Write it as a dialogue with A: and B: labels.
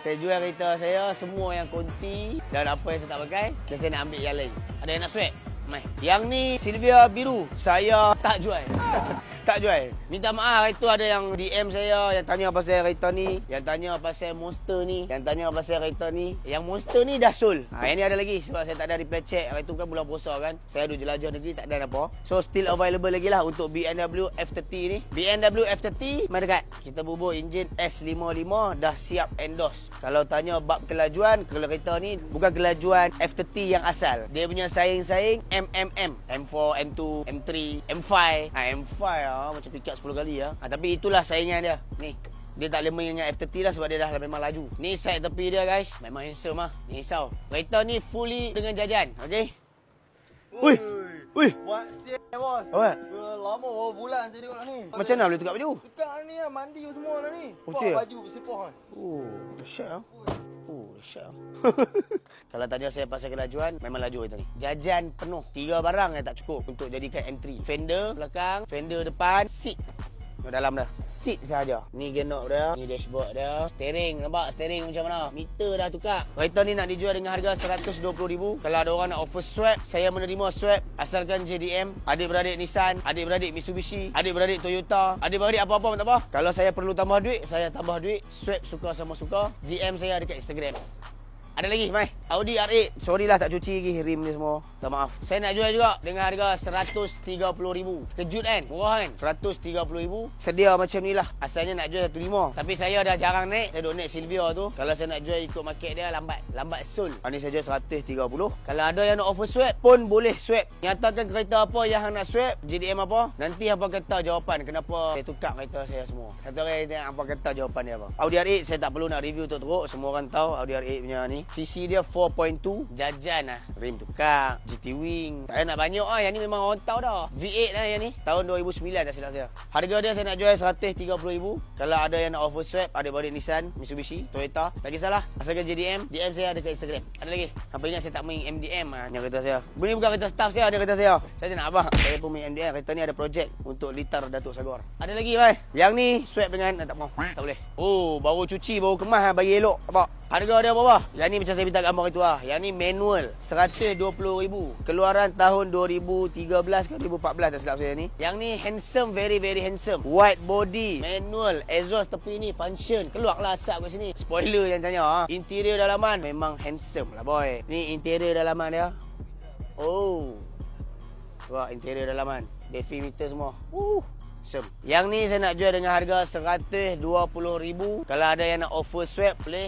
A: Saya jual kereta saya semua yang konti dan apa yang saya tak pakai dan saya nak ambil yang lain. Ada yang nak swap? Mai. Yang ni Silvia biru. Saya tak jual. Tak jual. Minta maaf itu ada yang DM saya yang tanya pasal kereta ni, yang tanya pasal monster ni, yang tanya pasal kereta ni. Yang monster ni dah sold. Ha, yang ni ada lagi sebab saya tak ada reply check. Hari tu kan bulan puasa kan. Saya ada jelajah negeri tak ada apa. So still available lagi lah untuk BMW F30 ni. BMW F30 mari dekat. Kita bubur enjin S55 dah siap endorse. Kalau tanya bab kelajuan, kereta ni bukan kelajuan F30 yang asal. Dia punya saing-saing MMM. M4, M2, M3, M5. Ha, M5 ah, macam pick up 10 kali ah. Ha, tapi itulah saingan dia. Ni. Dia tak boleh dengan F30 lah sebab dia dah memang laju. Ni side tepi dia guys. Memang handsome lah. Ni risau. Kereta ni fully dengan jajan. Okay? Ui. Ui.
B: Buat siap bos.
A: Apa?
B: Lama berapa bulan saya tengok ni.
A: Macam mana boleh tukar baju?
B: Tukar ni lah, mandi semua lah ni.
A: Oh, ya?
B: baju bersepah kan.
A: Oh, dahsyat ah. Oh. Kalau tanya saya pasal kelajuan, memang laju itu ni. Jajan penuh. Tiga barang yang tak cukup untuk jadikan M3. Fender belakang, fender depan, seat. Oh, dalam dah. Seat saja. Ni genok dia, ni dashboard dia. Steering, nampak steering macam mana? Meter dah tukar. Kereta ni nak dijual dengan harga RM120,000. Kalau ada orang nak offer swap, saya menerima swap asalkan JDM, adik-beradik Nissan, adik-beradik Mitsubishi, adik-beradik Toyota, adik-beradik apa-apa tak apa. Kalau saya perlu tambah duit, saya tambah duit. Swap suka sama suka. DM saya dekat Instagram. Ada lagi, Mai. Audi R8. Sorry lah tak cuci lagi rim ni semua. Tak maaf. Saya nak jual juga dengan harga RM130,000. Kejut kan? Murah kan? RM130,000. Sedia macam ni lah. Asalnya nak jual RM105,000. Tapi saya dah jarang naik. Saya duk naik Silvia tu. Kalau saya nak jual ikut market dia lambat. Lambat sold. Ha, ni saya jual RM130,000. Kalau ada yang nak offer swap pun boleh swap. Nyatakan kereta apa yang hang nak swap. JDM apa. Nanti apa kata jawapan kenapa saya tukar kereta saya semua. Satu hari tengok apa kata jawapan dia apa. Audi R8 saya tak perlu nak review teruk. Semua orang tahu Audi R8 punya ni. CC dia 4.2. Jajan lah. Rim tukar. GT Wing. Tak payah nak banyak lah. Yang ni memang orang tahu dah. V8 lah yang ni. Tahun 2009 dah silap saya. Harga dia saya nak jual RM130,000. Kalau ada yang nak offer swap. Ada balik Nissan, Mitsubishi, Toyota. Tak kisahlah. Asalkan JDM. DM saya ada kat Instagram. Ada lagi. Apa ingat saya tak main MDM lah. Yang kereta saya. Ini bukan kereta staff saya. Ada kereta saya. Saya tak nak abang. Saya pun main MDM. Kereta ni ada projek untuk litar Datuk Sagor. Ada lagi bhai. Yang ni swap dengan tak mau. Tak boleh. Oh, baru cuci, baru kemas bagi elok. Nampak? Harga dia berapa? Yang ni macam saya minta gambar itu lah. Yang ni manual. RM120,000. Keluaran tahun 2013 ke 2014 tak silap saya ni. Yang ni handsome, very very handsome. White body. Manual. Exhaust tepi ni function. Keluarlah asap kat sini. Spoiler yang tanya. Ha? Interior dalaman memang handsome lah boy. Ni interior dalaman dia. Oh. Wah, interior dalaman. Defi meter semua. Uh. Sem. Yang ni saya nak jual dengan harga RM120,000. Kalau ada yang nak offer swap, boleh